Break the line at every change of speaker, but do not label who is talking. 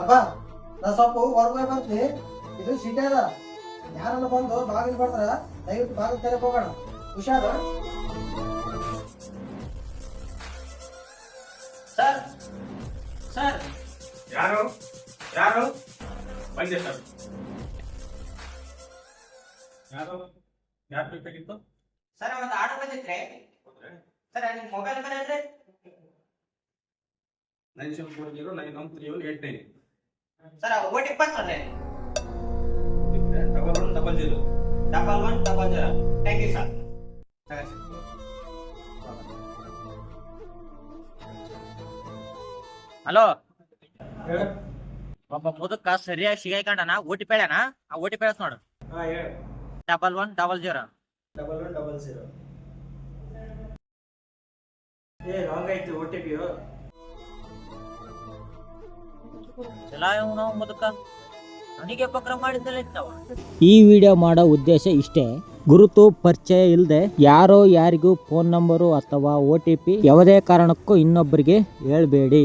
ಅಪ್ಪ ನಾ ಸ್ವಲ್ಪ ಹೊರಗೆ ಬರ್ತೀನಿ. ಇದು ಸಿಟಿ ಅದ. ಯಾರನ್ನ ಬಂದು ಬಾಗಿಲು ಬಂದ್ರ ದಯವಿಟ್ಟು ಬಾಗಿಲು ತೆರಕ್ ಹೋಗೋಣ ಹುಷಾರು?
Sir sir.
ಯಾರು? ಯಾರು? ಬಂದೆ ಸರ್. ಯಾರು? ಯಾರು ಬೇಕಾಗಿತ್ತು?
ಸರ್ ಒಂದು ಆರ್ಡರ್ ಬಂದಿತ್ರಿ. ಸರ್ ನಿಮ್ಮ ಮೊಬೈಲ್ ನಂಬರ್ ಹೇಳ್ರಿ.
Nine seven four zero nine one three one eight nine.
Sir O T
double one double zero.
Double one double zero. Thank you sir hello. ಒಬ್ಬ ಮುದುಕ ಸರಿಯಾಗಿ ಸಿಗಾಯ್ಕೊಂಡನ ಓಟಿ ಟಿ ಪಿ ಹೇಳ್ಯಾನ ಆ OT ಪೇಳಸ್ ನೋಡು. Double one double zero.
Double one double zero. ಏ wrong ಆಯ್ತು ಓ ಟಿ ಪಿ
ಈ ವಿಡಿಯೋ ಮಾಡೋ ಉದ್ದೇಶ ಇಷ್ಟೇ. ಗುರುತು, ಪರಿಚಯ ಇಲ್ಲದೆ ಯಾರೋ ಯಾರಿಗೂ ಫೋನ್ ನಂಬರು ಅಥವಾ ಒ ಟಿ ಪಿ ಯಾವುದೇ ಕಾರಣಕ್ಕೂ ಇನ್ನೊಬ್ಬರಿಗೆ ಹೇಳಬೇಡಿ.